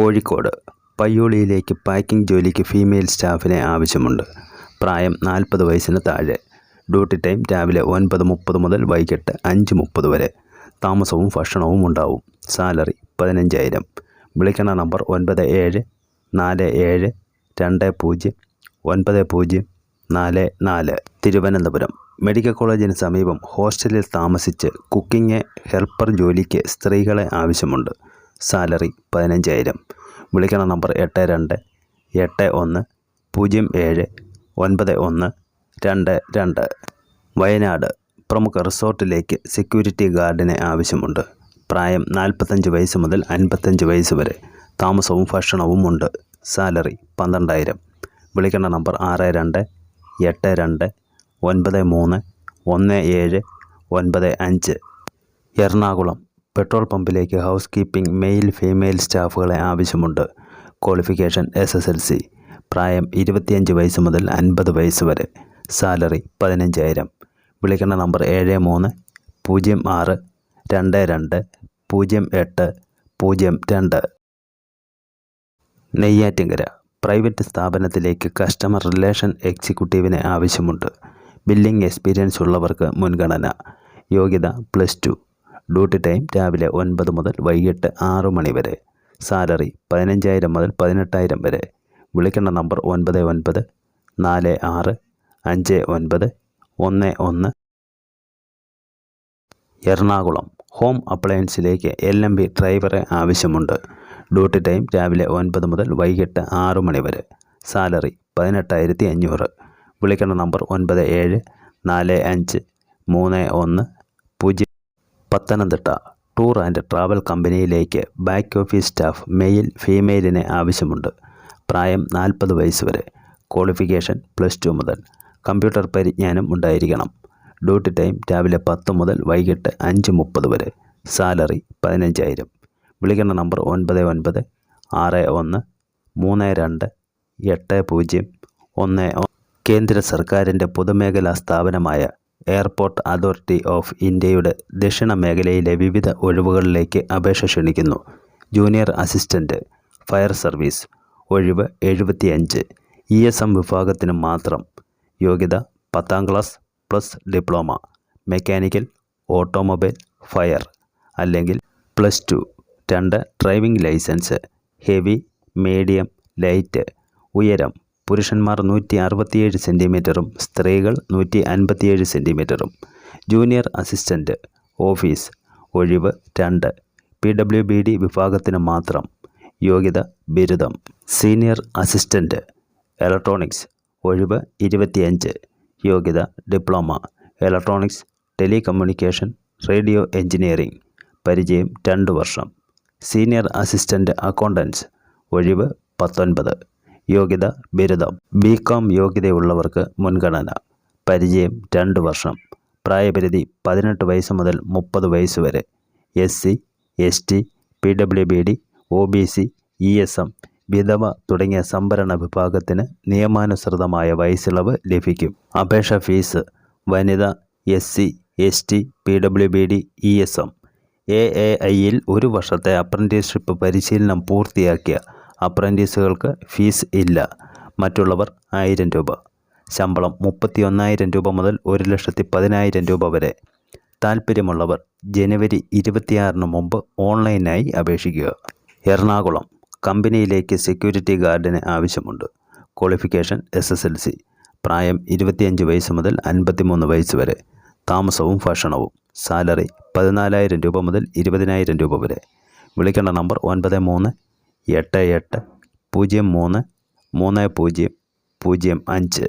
കോഴിക്കോട് പയ്യോളിയിലേക്ക് പാക്കിംഗ് ജോലിക്ക് ഫീമെയിൽ സ്റ്റാഫിനെ ആവശ്യമുണ്ട്. പ്രായം നാൽപ്പത് വയസ്സിന് താഴെ. ഡ്യൂട്ടി ടൈം രാവിലെ ഒൻപത് മുപ്പത് മുതൽ വൈകിട്ട് അഞ്ച് മുപ്പത് വരെ. താമസവും ഭക്ഷണവും ഉണ്ടാവും. സാലറി പതിനഞ്ചായിരം. വിളിക്കണ നമ്പർ ഒൻപത് ഏഴ് നാല് ഏഴ് രണ്ട് പൂജ്യം ഒൻപത് പൂജ്യം നാല് നാല്. തിരുവനന്തപുരം. മെഡിക്കൽ കോളേജിന് സമീപം ഹോസ്റ്റലിൽ താമസിച്ച് കുക്കിംഗ് ഹെൽപ്പർ ജോലിക്ക് സ്ത്രീകളെ ആവശ്യമുണ്ട്. സാലറി പതിനഞ്ചായിരം. വിളിക്കണ നമ്പർ എട്ട് രണ്ട് എട്ട് ഒന്ന് പൂജ്യം ഏഴ് ഒൻപത് ഒന്ന് രണ്ട് രണ്ട്. വയനാട് പ്രമുഖ റിസോർട്ടിലേക്ക് സെക്യൂരിറ്റി ഗാർഡിനെ ആവശ്യമുണ്ട്. പ്രായം നാൽപ്പത്തഞ്ച് വയസ്സ് മുതൽ അൻപത്തഞ്ച് വയസ്സ് വരെ. താമസവും ഭക്ഷണവും ഉണ്ട്. സാലറി പന്ത്രണ്ടായിരം. വിളിക്കണ നമ്പർ ആറ് രണ്ട് എട്ട് രണ്ട് ഒൻപത് മൂന്ന് ഒന്ന് ഏഴ് ഒൻപത് അഞ്ച്. എറണാകുളം പെട്രോൾ പമ്പിലേക്ക് ഹൗസ് കീപ്പിംഗ് മെയിൽ ഫീമെയിൽ സ്റ്റാഫുകളെ ആവശ്യമുണ്ട്. Qualification S S L C പ്രായം ഇരുപത്തിയഞ്ച് വയസ്സ് മുതൽ അൻപത് വയസ്സ് വരെ. സാലറി പതിനഞ്ചായിരം. വിളിക്കേണ്ട നമ്പർ ഏഴ് മൂന്ന് പൂജ്യം ആറ് രണ്ട് രണ്ട് പൂജ്യം എട്ട് പൂജ്യം രണ്ട്. നെയ്യാറ്റിങ്കര പ്രൈവറ്റ് സ്ഥാപനത്തിലേക്ക് കസ്റ്റമർ റിലേഷൻ എക്സിക്യൂട്ടീവിനെ ആവശ്യമുണ്ട്. ബില്ലിംഗ് എക്സ്പീരിയൻസ് ഉള്ളവർക്ക് മുൻഗണന. യോഗ്യത പ്ലസ് ടു. ഡ്യൂട്ടി ടൈം രാവിലെ ഒൻപത് മുതൽ വൈകിട്ട് ആറ് മണി വരെ. സാലറി പതിനഞ്ചായിരം മുതൽ പതിനെട്ടായിരം വരെ. വിളിക്കേണ്ട നമ്പർ ഒൻപത് ഒൻപത് നാല് ആറ് അഞ്ച് ഒൻപത് ഒന്ന് ഒന്ന്. എറണാകുളം ഹോം അപ്ലയൻസിലേക്ക് എൽ എം ബി ഡ്രൈവറെ ആവശ്യമുണ്ട്. ഡ്യൂട്ടി ടൈം രാവിലെ ഒൻപത് മുതൽ വൈകിട്ട് ആറ് മണി വരെ. സാലറി പതിനെട്ടായിരത്തി അഞ്ഞൂറ്. വിളിക്കേണ്ട നമ്പർ ഒൻപത് ഏഴ് നാല് അഞ്ച് മൂന്ന് ഒന്ന് പൂജ്യം. പത്തനംതിട്ട ടൂർ ആൻഡ് ട്രാവൽ കമ്പനിയിലേക്ക് ബാക്ക് ഓഫീസ് സ്റ്റാഫ് മെയിൽ ഫീമെയിലിനെ ആവശ്യമുണ്ട്. പ്രായം നാൽപ്പത് വയസ്സ് വരെ. ക്വാളിഫിക്കേഷൻ പ്ലസ് ടു മുതൽ കമ്പ്യൂട്ടർ പരിജ്ഞാനം ഉണ്ടായിരിക്കണം. ഡ്യൂട്ടി ടൈം രാവിലെ പത്ത് മുതൽ വൈകിട്ട് അഞ്ച് മുപ്പത് വരെ. സാലറി പതിനഞ്ചായിരം. വിളിക്കേണ്ട നമ്പർ ഒൻപത് ഒൻപത് ആറ് ഒന്ന് മൂന്ന് രണ്ട് എട്ട് പൂജ്യം ഒന്ന് കേന്ദ്ര സർക്കാരിന്റെ പൊതുമേഖലാ സ്ഥാപനമായ എയർപോർട്ട് അതോറിറ്റി ഓഫ് ഇന്ത്യയുടെ ദക്ഷിണ മേഖലയിലെ വിവിധ ഒഴിവുകളിലേക്ക് അപേക്ഷ ക്ഷണിക്കുന്നു. ജൂനിയർ അസിസ്റ്റന്റ് ഫയർ സർവീസ് ഒഴിവ് എഴുപത്തിയഞ്ച്. ഇ എസ് എം വിഭാഗത്തിന് മാത്രം യോഗ്യത പത്താം class plus diploma mechanical automobile fire അല്ലെങ്കിൽ പ്ലസ് ടു. രണ്ട് driving licence heavy medium light ഉയരം പുരുഷന്മാർ നൂറ്റി അറുപത്തിയേഴ് സെന്റിമീറ്ററും സ്ത്രീകൾ നൂറ്റി അൻപത്തിയേഴ് സെന്റിമീറ്ററും ജൂനിയർ അസിസ്റ്റന്റ് ഓഫീസ് ഒഴിവ് രണ്ട്. പി ഡബ്ല്യു ബി ഡി വിഭാഗത്തിന് മാത്രം യോഗ്യത ബിരുദം. സീനിയർ അസിസ്റ്റന്റ് ഇലക്ട്രോണിക്സ് ഒഴിവ് ഇരുപത്തിയഞ്ച്. യോഗ്യത diploma electronics telecommunication radio engineering പരിചയം രണ്ട് വർഷം. സീനിയർ അസിസ്റ്റന്റ് അക്കൗണ്ടൻസ് ഒഴിവ് പത്തൊൻപത്. യോഗ്യത ബിരുദം ബി കോം യോഗ്യതയുള്ളവർക്ക് മുൻഗണന. പരിചയം രണ്ട് വർഷം. പ്രായപരിധി പതിനെട്ട് വയസ്സ് മുതൽ മുപ്പത് വയസ്സ് വരെ. S C S T P W B D O B C E S M വിധവ തുടങ്ങിയ സംവരണ വിഭാഗത്തിന് നിയമാനുസൃതമായ വയസ്സിളവ് ലഭിക്കും. അപേക്ഷ fees Vanitha S C S T P W B D E S M. A A ഐയിൽ ഒരു വർഷത്തെ അപ്രന്റീസ്ഷിപ്പ് പരിശീലനം പൂർത്തിയാക്കിയ അപ്രന്റീസുകൾക്ക് ഫീസ് ഇല്ല. മറ്റുള്ളവർ ആയിരം രൂപ. ശമ്പളം മുപ്പത്തി ഒന്നായിരം രൂപ മുതൽ ഒരു ലക്ഷത്തി പതിനായിരം രൂപ വരെ. താൽപ്പര്യമുള്ളവർ ജനുവരി ഇരുപത്തിയാറിന് മുമ്പ് ഓൺലൈനായി അപേക്ഷിക്കുക. എറണാകുളം കമ്പനിയിലേക്ക് സെക്യൂരിറ്റി ഗാർഡിന് ആവശ്യമുണ്ട്. Qualification S S L C. പ്രായം ഇരുപത്തിയഞ്ച് വയസ്സ് മുതൽ അൻപത്തിമൂന്ന് വയസ്സ് വരെ. താമസവും ഭക്ഷണവും. സാലറി പതിനാലായിരം രൂപ മുതൽ ഇരുപതിനായിരം രൂപ വരെ. വിളിക്കേണ്ട നമ്പർ ഒൻപത് മൂന്ന് എട്ട് എട്ട് പൂജ്യം മൂന്ന് മൂന്ന് പൂജ്യം പൂജ്യം അഞ്ച്.